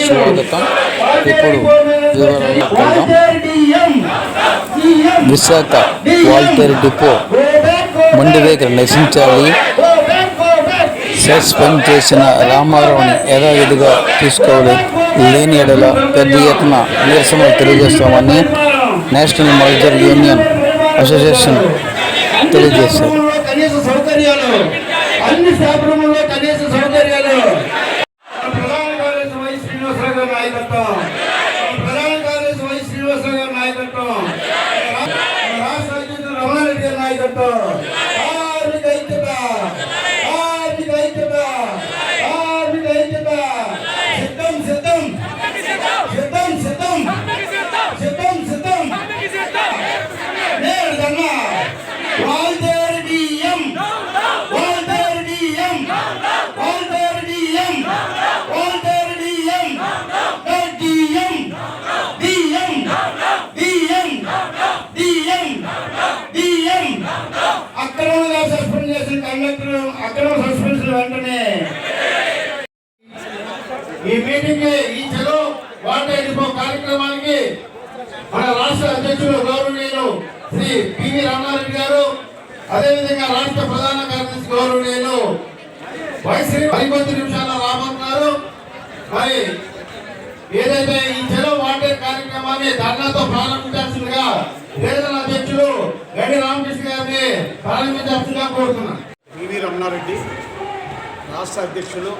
స్వాగతం. ఇప్పుడు వివరాలకు విశాఖ వాల్టేర్ డిపో మండి దగ్గర నశించాలి. సస్పెండ్ చేసిన రామారావుని యథావిధిగా తీసుకోవాలి. లేని ఎడల పెద్ద ఎత్తున నిరసనలు తెలియజేస్తామని నేషనల్ మల్జర్ యూనియన్ అసోసియేషన్ తెలియజేశారు కనీస సౌకర్యాలు అన్ని స్టాఫ్ రూముల్లో కనీస సౌకర్యాలు ప్రధాన కార్యదర్శి వై శ్రీనివాసరావు గారి నాయకత్వం ప్రధాన కార్యదర్శి వై శ్రీనివాసరావు గారి నాయకత్వం రాష్ట్ర అధ్యక్షుడు రమణారెడ్డి గారి నాయకత్వం కార్మిక ఐక్యత కార్మిక ఐక్యత కార్మిక ఐక్యత సిద్ధం సిద్ధం సిద్ధం సిద్ధం సిద్ధం సిద్ధం నేడు కన్నా Waltair DM Waltair DM Waltair DM Waltair DM DM DM DM DM DM అక్రమంగా సస్పెండ్ చేసిన కండక్టర్ అక్రమ సస్పెన్షన్ వెంటనే ఈ మీటింగ్ ఈ చెలో వాటర్ డిపో కార్యక్రమానికి మన రాష్ట్ర అధ్యక్షులు గౌరవనీయులు శ్రీ పివి రామారెడ్డి గారు అదేవిధంగా రాష్ట్ర ప్రధాన కార్యదర్శి గౌరవనీయులు వైశ్రీ మరికొద్ది నిమిషాల రాబోతున్నారు మరి ఏదైతే ఈ చెలో వాటర్ కార్యక్రమాన్ని ధర్నాతో ప్రారంభించాల్సిందిగా గిరిజన అధ్యక్షులు గడి రామకృష్ణ గారిని ప్రారంభించాల్సిందిగా కోరుతున్నాను. పివి రమణారెడ్డి రాష్ట్ర అధ్యక్షులు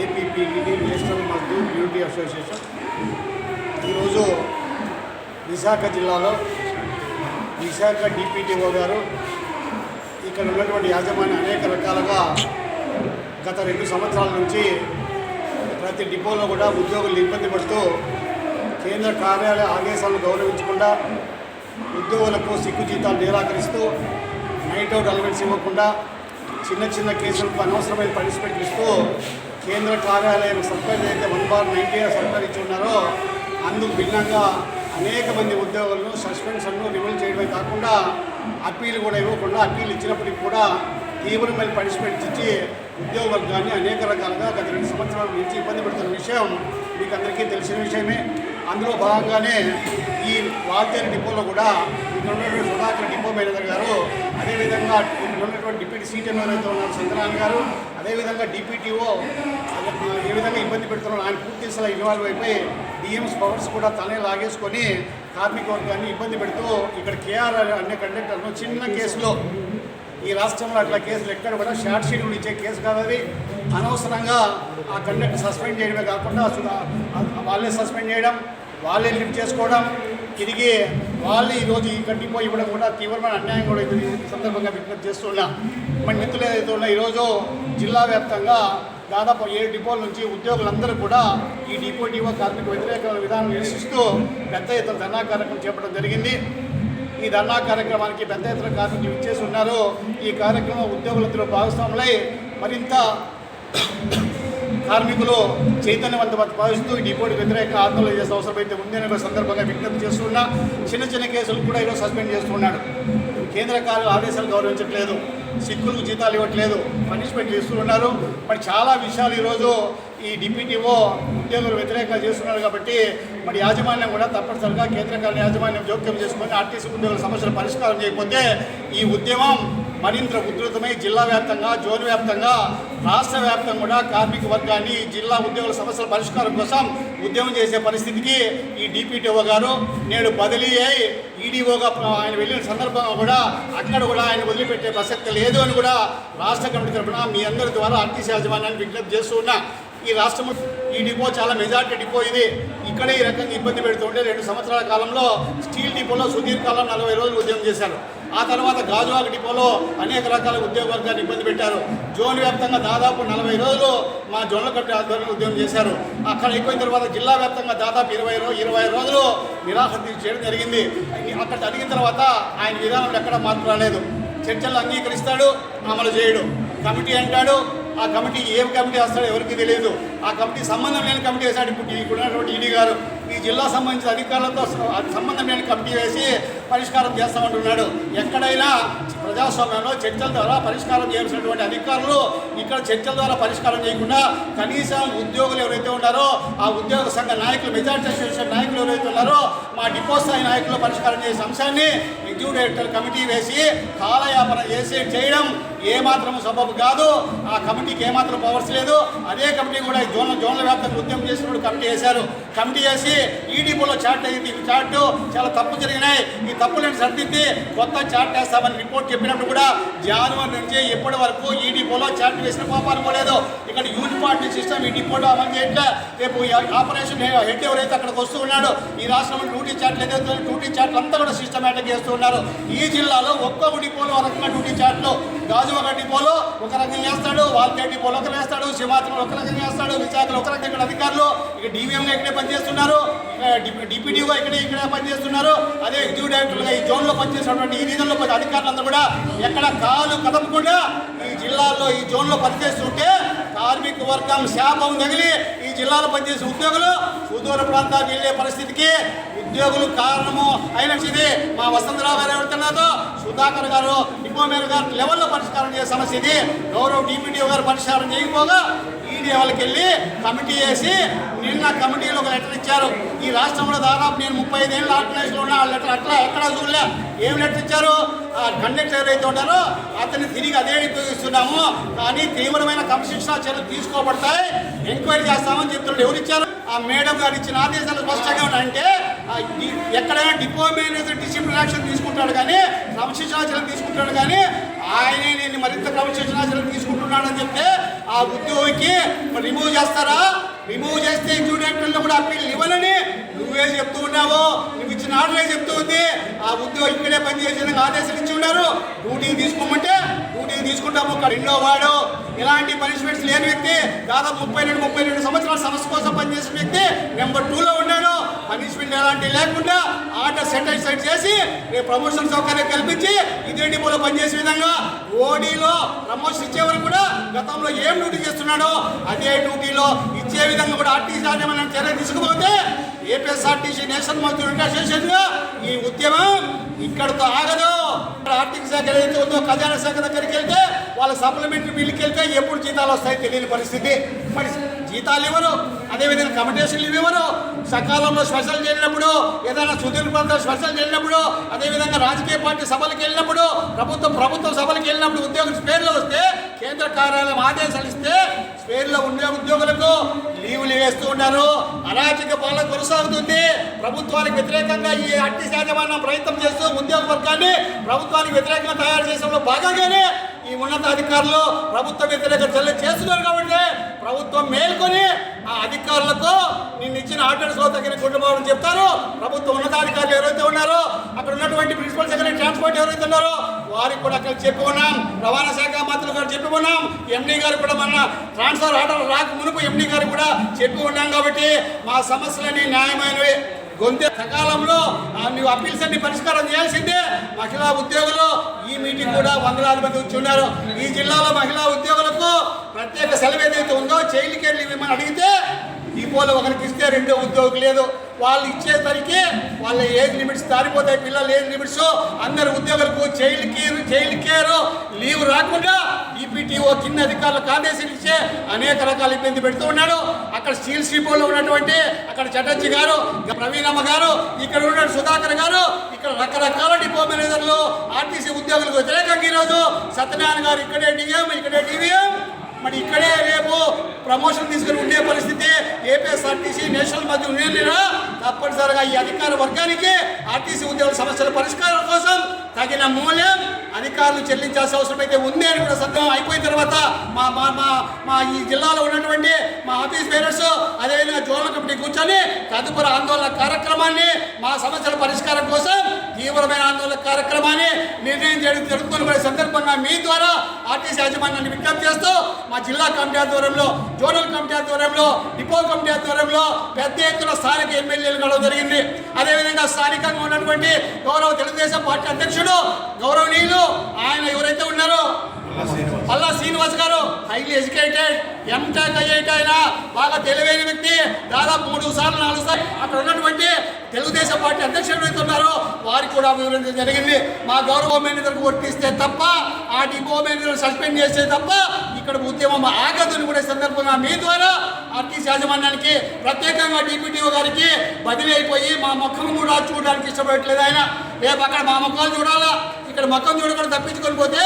ఏపీపీఈడి నేషనల్ మజ్దూర్ యూనిటీ అసోసియేషన్. ఈరోజు విశాఖ జిల్లాలో విశాఖ డిపిటిఓ గారు ఇక్కడ ఉన్నటువంటి యాజమాన్యం అనేక రకాలుగా గత రెండు సంవత్సరాల నుంచి ప్రతి డిపోలో కూడా ఉద్యోగులు ఇబ్బంది పడుతూ కేంద్ర కార్యాలయ ఆదేశాలను గౌరవించకుండా ఉద్యోగులకు సిగ్గు జీతాలు నిరాకరిస్తూ నైట్ అవుట్ అలవెన్స్ ఇవ్వకుండా చిన్న చిన్న కేసులకు అనవసరమైన పనిష్మెంట్ ఇస్తూ కేంద్ర కార్యాలయం సర్కార్ అయితే వన్ బార్ నైన్టీ సర్కార్ ఇచ్చి ఉన్నారో అందుకు భిన్నంగా అనేక మంది ఉద్యోగులను సస్పెన్షన్ను రిమూవ్ చేయడమే కాకుండా అప్పీలు కూడా ఇవ్వకుండా అప్పీలు ఇచ్చినప్పటికి కూడా తీవ్రమైన పనిష్మెంట్స్ ఇచ్చి ఉద్యోగ వర్గాన్ని అనేక రకాలుగా గత రెండు సంవత్సరాల నుంచి ఇబ్బంది పెడుతున్న విషయం మీకు అందరికీ తెలిసిన విషయమే. అందులో భాగంగానే ఈ వాల్తేరు డిపోలో కూడా ఇక్కడ ఉన్నటువంటి సుధాకర్ డిపో మేనేజర్ గారు అదేవిధంగా ఇక్కడ ఉన్నటువంటి డిప్యూటీ సీఎం ఎవరైతే ఉన్నారు చంద్రనాథ్ గారు అదేవిధంగా డిప్యూటీఓ ఏ విధంగా ఇబ్బంది పెడుతున్నారో ఆయన పూర్తి స్థాయి ఇన్వాల్వ్ అయిపోయి టీఎంస్ పవర్స్ కూడా తనే లాగేసుకొని కార్మిక వర్గాన్ని ఇబ్బంది పెడుతూ ఇక్కడ కేఆర్ అనే కండక్టర్ను చిన్న కేసులో ఈ రాష్ట్రంలో అట్లా కేసులు ఎక్కడ కూడా షార్ట్ షీట్ కూడా ఇచ్చే కేసు కాదు అది. అనవసరంగా ఆ కండక్టర్ సస్పెండ్ చేయడమే కాకుండా అసలు వాళ్ళే సస్పెండ్ చేయడం వాళ్ళే లిఫ్ట్ చేసుకోవడం తిరిగి వాళ్ళు ఈరోజు ఈ కట్టిపోయి ఇవ్వడం కూడా తీవ్రమైన అన్యాయం కూడా ఈ సందర్భంగా విజ్ఞప్తి చేస్తున్నా మన మిత్రులు ఏదైతే ఉన్నా ఈరోజు జిల్లా వ్యాప్తంగా దాదాపు ఏడు డిపోల నుంచి ఉద్యోగులందరూ కూడా ఈ డిపో డివో కార్మిక వ్యతిరేక విధానం నిరసిస్తూ పెద్ద ఎత్తున ధర్నా కార్యక్రమం చేపట్టడం జరిగింది. ఈ ధర్నా కార్యక్రమానికి పెద్ద ఎత్తున కార్మికులు ఇచ్చేసి ఉన్నారు. ఈ కార్యక్రమం ఉద్యోగులందరూ భాగస్వాములై మరింత కార్మికులు చైతన్యవంతమంత భావిస్తూ ఈ డిపోటీ వ్యతిరేక ఆందోళన చేసే అవసరం అయితే ఉంది అనే సందర్భంగా విజ్ఞప్తి చేస్తున్నా చిన్న చిన్న కేసులు కూడా ఈరోజు సస్పెండ్ చేస్తున్నాడు కేంద్ర కార్యాలయ ఆదేశాలు గౌరవించట్లేదు. సిక్కులకు జీతాలు ఇవ్వట్లేదు పనిష్మెంట్ చేస్తున్నారు. మరి చాలా విషయాలు ఈరోజు ఈ డిప్యూటీఓ ఉద్యోగులు వ్యతిరేకంగా చేస్తున్నారు కాబట్టి మరి యాజమాన్యం కూడా తప్పనిసరిగా కేంద్ర యాజమాన్యం జోక్యం చేసుకొని ఆర్టీసీ ఉద్యోగుల సమస్యల పరిష్కారం చేయకపోతే ఈ ఉద్యమం మరింత ఉధృతమై జిల్లా వ్యాప్తంగా జోన్ వ్యాప్తంగా రాష్ట్ర వ్యాప్తంగా కూడా కార్మిక వర్గాన్ని జిల్లా ఉద్యోగుల సమస్యల పరిష్కారం కోసం ఉద్యమం చేసే పరిస్థితికి ఈ డిపిటిఓ గారు నేడు బదిలీ అయి ఈడీఓగా ఆయన వెళ్ళిన సందర్భంగా కూడా అక్కడ కూడా ఆయన వదిలిపెట్టే ప్రసక్తి లేదు అని కూడా రాష్ట్ర కమిటీ తరఫున మీ అందరి ద్వారా ఆర్టీసీ యాజమాన్యాన్ని విజ్ఞప్తి చేస్తూ ఉన్నా. ఈ రాష్ట్రం ఈ డిపో చాలా మెజార్టీ డిపో ఇది. ఇక్కడే ఈ రకంగా ఇబ్బంది పెడుతుంటే రెండు సంవత్సరాల కాలంలో స్టీల్ డిపోలో సుదీర్ఘకాలం నలభై రోజులు ఉద్యమం చేశారు. ఆ తర్వాత గాజువాక డిపోలో అనేక రకాల ఉద్యోగ వర్గాన్ని ఇబ్బంది పెట్టారు. జోన్ వ్యాప్తంగా దాదాపు నలభై రోజులు మా జోన్ల కమిటీ ఆధ్వర్యంలో ఉద్యోగం చేశారు. అక్కడ ఎక్కువైన తర్వాత జిల్లా వ్యాప్తంగా దాదాపు ఇరవై రో ఇరవై రోజులు నిరాశ చేయడం జరిగింది. అక్కడ అడిగిన తర్వాత ఆయన విధానంలో ఎక్కడ మార్పు రాలేదు. చర్చలు అంగీకరిస్తాడు అమలు చేయడు. కమిటీ అంటాడు ఆ కమిటీ ఏం కమిటీ వస్తాడో ఎవరికి తెలియదు. ఆ కమిటీ సంబంధం లేని కమిటీ వేశాడు. ఇప్పుడు ఇక్కడ ఉన్నటువంటి ఈడీ గారు. ఈ జిల్లా సంబంధించిన అధికారులతో సంబంధమైన సంబంధం లేని కమిటీ వేసి పరిష్కారం చేస్తామంటున్నాడు. ఎక్కడైనా ప్రజాస్వామ్యంలో చర్చల ద్వారా పరిష్కారం చేయాల్సినటువంటి అధికారులు ఇక్కడ చర్చల ద్వారా పరిష్కారం చేయకుండా కనీసం ఉద్యోగులు ఎవరైతే ఉన్నారో ఆ ఉద్యోగ సంఘ నాయకులు మెజార్టీ అసోసియేషన్ నాయకులు ఎవరైతే ఉన్నారో మా డిపో స్థాయి నాయకులు పరిష్కారం చేసే అంశాన్ని ఎగ్జిక్యూటివ్ డైరెక్టర్ కమిటీ వేసి కాలయాపన చేసి చేయడం ఏమాత్రం సబబు కాదు ఆ కమిటీకి ఏమాత్రం పవర్స్ లేదు. అదే కమిటీ కూడా ఈ జోన్ల జోన్ల వ్యాప్తంగా ఉద్యమం చేసినప్పుడు కమిటీ వేశారు. కమిటీ వేసి ఈ డిపోలో చార్ట్ అయింది. ఈ చార్ట్ చాలా తప్పు జరిగినాయి. ఈ తప్పులను సరిదిద్ది కొత్త చార్ట్ వేస్తామని రిపోర్ట్ చెప్పినప్పుడు కూడా జనవరి నుంచి ఎప్పటి వరకు ఈ డిపోలో చార్ట్ వేసిన పాపాలు పోలేదు. ఇక్కడ యూత్ సిస్టమ్ ఈ డిపోలో అమలు చేయట్లే. రేపు ఆపరేషన్ హెడ్ ఎవరైతే అక్కడికి వస్తూ ఉన్నాడో ఈ రాష్ట్రంలో డ్యూటీ చార్ట్లు ఏదైతే డ్యూటీ చార్ట్లు అంతా కూడా సిస్టమేటిక్ చేస్తూ ఉన్నారు. ఈ జిల్లాలో ఒక్కొక్క డిపోలో రకంగా డ్యూటీ చార్ట్లు ఒక డిపోలో ఒక రకంగా చేస్తాడు వాల్కేట్ డిపోలో ఒక వేస్తాడు సింహాచలం ఒక రకంగా చేస్తాడు విశాఖలో ఒక రకంగా ఇక్కడ అధికారులు ఇక డివిఎంగా ఇక్కడే పనిచేస్తున్నారు డిప్యూటీగా ఇక్కడే ఇక్కడే పనిచేస్తున్నారు. అదే ఎగ్జిక్యూటివ్ డైరెక్టర్గా ఈ జోన్లో పనిచేసినటువంటి ఈ రీజన్లో పని అధికారులందరూ కూడా ఎక్కడ కాలు కదపకుండా ఈ జిల్లాలో ఈ జోన్లో పనిచేస్తుంటే కార్మిక వర్గం శాపం తగిలి ఈ జిల్లాలో పనిచేసే ఉద్యోగులు సుదూర ప్రాంతాలకు వెళ్ళే పరిస్థితికి ఉద్యోగులు కారణము అయిన వసంతరావు గారు ఎవరుతున్నారో? సుధాకర్ గారు డిపోమేర్ గారు లెవెల్లో పరిష్కారం చేసే సమస్య ఇది. గౌరవ డిపిడిఓ గారు పరిష్కారం చేయకపోగా ఈడీ వాళ్ళకి వెళ్ళి కమిటీ వేసి నిన్న కమిటీలో ఒక లెటర్ ఇచ్చారు. ఈ రాష్ట్రంలో దాదాపు నేను ముప్పై ఐదేళ్ళు ఆర్గనైజ్లో ఉన్నా ఆ లెటర్ అట్లా ఎక్కడా చూడలే. ఏం లెటర్ ఇచ్చారు? ఆ కండక్టర్ ఎవరైతే ఉంటారో అతన్ని తిరిగి అదే ఉపయోగిస్తున్నాము. కానీ తీవ్రమైన క్రమశిక్షణ చర్యలు తీసుకోబడతాయి. ఎంక్వైరీ చేస్తామని చెప్తున్నారు ఎవరు ఇచ్చారు? ఆ మేడం గారు ఇచ్చిన ఆదేశాలు స్పష్టంగా ఉన్నాయంటే ఎక్కడైనా డిపో మేనేజర్ డిసిప్లిన్ యాక్షన్ తీసుకుంటాడు కానీ క్రమశిక్షణ తీసుకుంటాడు కానీ ఆయనే నేను మరింత క్రమశిక్షణ తీసుకుంటున్నాడని చెప్తే ఆ ఉద్యోగికి మరి రిమూవ్ చేస్తారా? రిమూవ్ చేస్తే స్టూడెంట్లను కూడా అప్పీల్ ఇవ్వనని నువ్వే చెప్తూ ఉన్నావు నువ్వు ఇచ్చిన ఆర్డరే చెప్తూ ఉంది. ఆ ఉద్యోగి ఇక్కడే పనిచేసేందుకు ఆదేశాలు ఇచ్చి ఉన్నారు. డ్యూటీ తీసుకోమంటే డ్యూటీ తీసుకుంటాము. రెండో వాడు. ఎలాంటి పనిష్మెంట్స్ లేని వ్యక్తి దాదాపు ముప్పై రెండు ముప్పై రెండు సంవత్సరాల సమస్య కోసం పనిచేసిన వ్యక్తి నెంబర్ టూలో ఉన్నాడు. పనిష్మెంట్ ఎలాంటి లేకుండా ఆట సెటిల్ సెట్ చేసి రేపు ప్రమోషన్ సౌకర్యం కల్పించి ఇదే డిపోలో పనిచేసే విధంగా ఓడీలో ప్రమోషన్ ఇచ్చేవారు కూడా గతంలో ఏం డ్యూటీ చేస్తున్నాడో అదే డ్యూటీలో ఇచ్చే విధంగా కూడా ఆర్టీసీ యాజమాన్యం చర్య తీసుకుపోతే ఏపీఎస్ఆర్టీసీ నేషనల్ మజ్దూర్ అసోసియేషన్గా ఈ ఉద్యమం ఇక్కడతో ఆగదు. ఇక్కడ ఆర్థిక శాఖ ఏదైతే ఉందో ఖజానా శాఖ దగ్గరికి వెళ్తే వాళ్ళ సప్లిమెంటరీ బిల్లుకి వెళ్తే ఎప్పుడు జీతాలు వస్తాయో తెలియని పరిస్థితి. పరిస్థితి జీతాలు ఇవ్వరు. అదేవిధంగా కమిటేషన్లు ఇవ్వరు. సకాలంలో స్పెషల్ చేరినప్పుడు ఏదైనా సుదీర్ ప్రాంతాలు స్పెషల్ చేరినప్పుడు అదేవిధంగా రాజకీయ పార్టీ సభలకు వెళ్ళినప్పుడు ప్రభుత్వం ప్రభుత్వ సభలకు వెళ్ళినప్పుడు ఉద్యోగులు స్పేర్లు వస్తే కేంద్ర కార్యాలయం ఆదేశాలు ఇస్తే స్పేర్లో ఉండే ఉద్యోగులకు లీవులు వేస్తూ ఉన్నారు. అరాచక పాలన కొనసాగుతుంది. ప్రభుత్వానికి వ్యతిరేకంగా ఈ అట్టి యాజమాన్యం ప్రయత్నం చేస్తూ ఉద్యోగ వర్గాన్ని ప్రభుత్వానికి వ్యతిరేకంగా తయారు చేసడంలో భాగంగానే ఈ ఉన్నతాధికారులు ప్రభుత్వ వ్యతిరేక చర్యలు చేస్తున్నారు కాబట్టి ప్రభుత్వం మేల్కొని ఆ అధికారులకు నిన్న ఇచ్చిన ఆర్డర్స్లో తగిన కుటుంబం చెప్తారు. ప్రభుత్వ ఉన్నతాధికారులు ఎవరైతే ఉన్నారో అక్కడ ఉన్నటువంటి ప్రిన్సిపల్ సెక్రటరీ ట్రాన్స్పోర్ట్ ఎవరైతే ఉన్నారో వారికి కూడా అక్కడ చెప్పి ఉన్నాం. రవాణా శాఖ మంత్రులు గారు చెప్పి ఉన్నాం. ఎండీ గారు కూడా మన ట్రాన్స్ఫర్ ఆర్డర్ రాక మునుపు ఎండీ గారు కూడా చెప్పి ఉన్నాం కాబట్టి మా సమస్యలన్నీ న్యాయమైనవి. గొంతె సకాలంలో ఆ నువ్వు అప్పీల్స్ అన్ని పరిష్కారం చేయాల్సిందే. మహిళా ఉద్యోగులు ఈ మీటింగ్ కూడా వందలాది మంది ఉన్నారు ఈ జిల్లాలో మహిళా ఉద్యోగులకు ప్రత్యేక సెలవు ఏదైతే ఉందో చైల్డ్ కేర్ లీవ్ ఇవ్వమని అడిగితే డిపోలో ఒకరికి ఇస్తే రెండో ఉద్యోగి లేదు. వాళ్ళు ఇచ్చేసరికి వాళ్ళ ఏజ్ లిమిట్స్ దారిపోతాయి. పిల్లల ఏజ్ లిమిట్స్. అందరు ఉద్యోగులకు child care child care leave రాకుండా ఈపీటీఓ కింద అధికారులకు కాదేశం ఇచ్చే అనేక రకాల ఇబ్బంది పెడుతూ ఉన్నాడు. అక్కడ స్టీల్ స్టీపోలో ఉన్నటువంటి అక్కడ చటర్జీ గారు ప్రవీణమ్మ గారు ఇక్కడ ఉన్న సుధాకర్ గారు ఇక్కడ రకరకాల డిపో మేనేజర్లు ఆర్టీసీ ఉద్యోగులకు వ్యతిరేకంగా ఈరోజు సత్యనారాయణ గారు ఇక్కడే డిఎం ఇక్కడే డివిఎం మరి ఇక్కడే రేపు ప్రమోషన్ తీసుకుని ఉండే పరిస్థితి ఏపీఎస్ఆర్టీసీ నేషనల్ మధ్య ఉండేనా తప్పనిసరిగా ఈ అధికార వర్గానికి ఆర్టీసీ ఉద్యోగుల సమస్యల పరిష్కారం కోసం తగిన మూల్యం అధికారులు చెల్లించాల్సిన అవసరం అయితే ఉంది అని కూడా సత్యం అయిపోయిన తర్వాత మా మా మా మా ఈ జిల్లాలో ఉన్నటువంటి మా ఆఫీస్ బేరర్స్ అదేవిధంగా జోనల్ కమిటీ కూర్చొని తదుపరి ఆందోళన కార్యక్రమాన్ని మా సమస్యల పరిష్కారం కోసం తీవ్రమైన ఆందోళన కార్యక్రమాన్ని నిర్ణయం చేయడం జరుగుతున్న సందర్భంగా మీ ద్వారా ఆర్టీసీ యాజమాన్యాన్ని విజ్ఞప్తి చేస్తూ మా జిల్లా కమిటీ ఆధ్వర్యంలో జోనల్ కమిటీ ఆధ్వర్యంలో డిపో కమిటీ ఆధ్వర్యంలో పెద్ద ఎత్తున స్థానిక ఎమ్మెల్యేలు కలవడం జరిగింది. అదేవిధంగా స్థానికంగా ఉన్నటువంటి గౌరవ తెలుగుదేశం పార్టీ అధ్యక్షుడు గౌరవనీయులు పల్లా శ్రీనివాస్ గారు హైలీ ఎడ్యుకేటెడ్ ఎంటెక్ అయ్యేట అయినా బాగా తెలివైన వ్యక్తి దాదాపు మూడు సార్లు నాలుగు సార్లు అక్కడ ఉన్నటువంటి తెలుగుదేశం పార్టీ అధ్యక్షుడు ఎవరైతే ఉన్నారో వారికి కూడా వివరించడం జరిగింది. మా గౌరవ మేనేజర్కు వర్తిస్తే తప్ప ఆ డిపో మేనేజర్ సస్పెండ్ చేస్తే తప్ప ఇక్కడ ఉద్యమం ఆగదని కూడా సందర్భంగా మీ ద్వారా ఆర్టీసీ యాజమాన్యానికి ప్రత్యేకంగా డిప్యూటీఓ గారికి బదిలీ అయిపోయి మా ముఖం కూడా చూడడానికి ఇష్టపడట్లేదు ఆయన. రేపు అక్కడ మా ముఖాలు చూడాలా? ఇక్కడ మొత్తం చూడకుండా తప్పించుకొని పోతే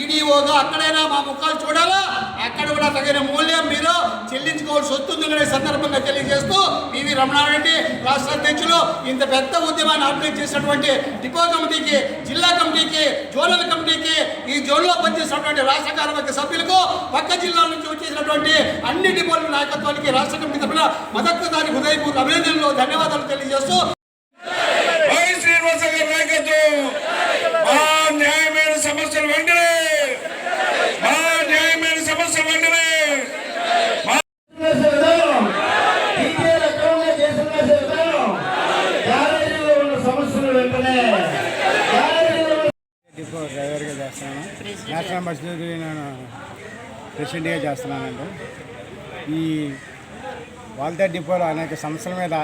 ఈడీఓగా అక్కడైనా మా ముఖాలు చూడాలా? అక్కడ కూడా తగిన మూల్యం మీరు చెల్లించుకోవాల్సి వస్తుంది అనే సందర్భంగా తెలియజేస్తూ పివి రమణారెడ్డి రాష్ట్ర అధ్యక్షులు ఇంత పెద్ద ఉద్యమాన్ని ఆర్గనైజ్ చేసినటువంటి డిపో కమిటీకి జిల్లా కమిటీకి జోనల్ కమిటీకి ఈ జోన్లో పనిచేసినటువంటి రాష్ట్ర కార్మిక సభ్యులకు పక్క జిల్లాల నుంచి వచ్చేసినటువంటి అన్ని డిపోల నాయకత్వానికి రాష్ట్ర కమిటీ తరఫున మద్దతు దాని అభినందనలు ధన్యవాదాలు తెలియజేస్తూ వై శ్రీనివాస గారి నాయకత్వం మా న్యాయమైన సమస్యలు వెంటనే మా న్యాయమైన సమస్యలు వెంటనే చేసే విధానం టీచర్ అక్రమంగా కేసులు వేసే విధానం గ్యారేజీలో ఉన్న సమస్యలు వెంటనే. డిపో డ్రైవర్గా చేస్తున్నాను. నేషనల్ మజ్దూర్ నేను ప్రెసిడెంట్గా చేస్తున్నానండి. ఈ వాల్తేర్ డిపోలో అనేక సమస్యల మీద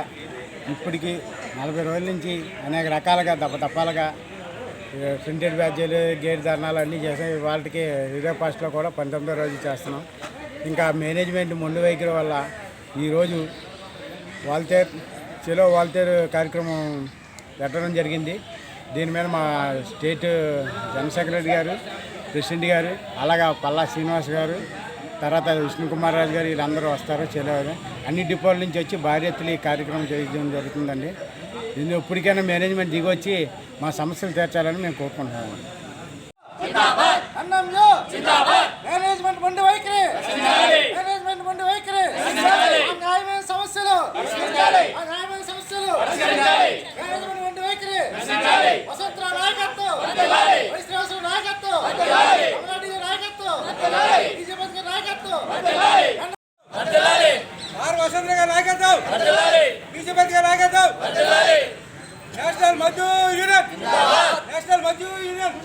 ఇప్పటికీ నలభై రోజుల నుంచి అనేక రకాలుగా దప్ప దప్పాలుగా ప్రింటెడ్ బ్యాడ్జీలు గేట్ ధర్నాలు అన్నీ చేసాం వాళ్ళకి రిజర్వ్ పాస్ట్లో కూడా పంతొమ్మిదో రోజు చేస్తున్నాం. ఇంకా మేనేజ్మెంట్ ముందు వైఖరి వల్ల ఈరోజు వాల్తేర్ చెలో వాల్తేర్ కార్యక్రమం పెట్టడం జరిగింది. దీని మీద మా state general secretary garu president garu అలాగా పల్లా శ్రీనివాస్ గారు తర్వాత విష్ణుకుమార్ రాజు గారు వీళ్ళందరూ వస్తారు చెలో అన్ని డిపోల నుంచి వచ్చి భారీ ఈ కార్యక్రమం చేయడం జరుగుతుందండి. దీన్ని ఇప్పటికైనా మేనేజ్మెంట్ దిగొచ్చి మా సమస్యలు తీర్చాలని మేము కోరుకుంటున్నాము మేనేజ్మెంట్ వైఖరి. మేనేజ్మెంట్ వైఖరి. సమస్యలు. సమస్యలు. వసంతరావు నాయకత్వం. వైశ్వాసరావు నాయకత్వం. నాయకత్వం. నాయకత్వం. ఆర్ వసంత గారి నాయకత్వం. బీజేపీ గారి నాయకత్వం. National Mazdoor union. National Mazdoor union.